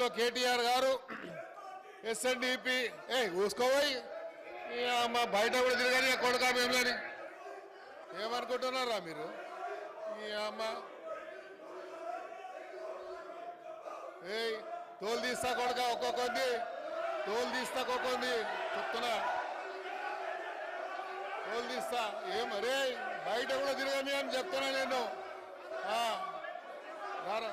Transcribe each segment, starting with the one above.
లో కేటీఆర్ గారు ఎస్ఎన్డిపి ఏ ఊసుకోబోయి. మా బయట కూడా తిరగని కొడుకా మేములని ఏమనుకుంటున్నారా మీరు? ఈ అమ్మ. ఏయ్ తోలు తీస్తా కొడుక ఒక్కొక్కంది తోలు తీస్తా ఒక్కొక్కంది చెప్తున్నా. తోలు తీస్తా. ఏం అరే బయట కూడా తిరగని అని చెప్తున్నా నేను. రారా.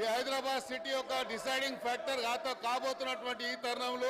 ఈ హైదరాబాద్ సిటీ యొక్క డిసైడింగ్ ఫ్యాక్టర్ కాబోతున్నటువంటి ఈ తరుణంలో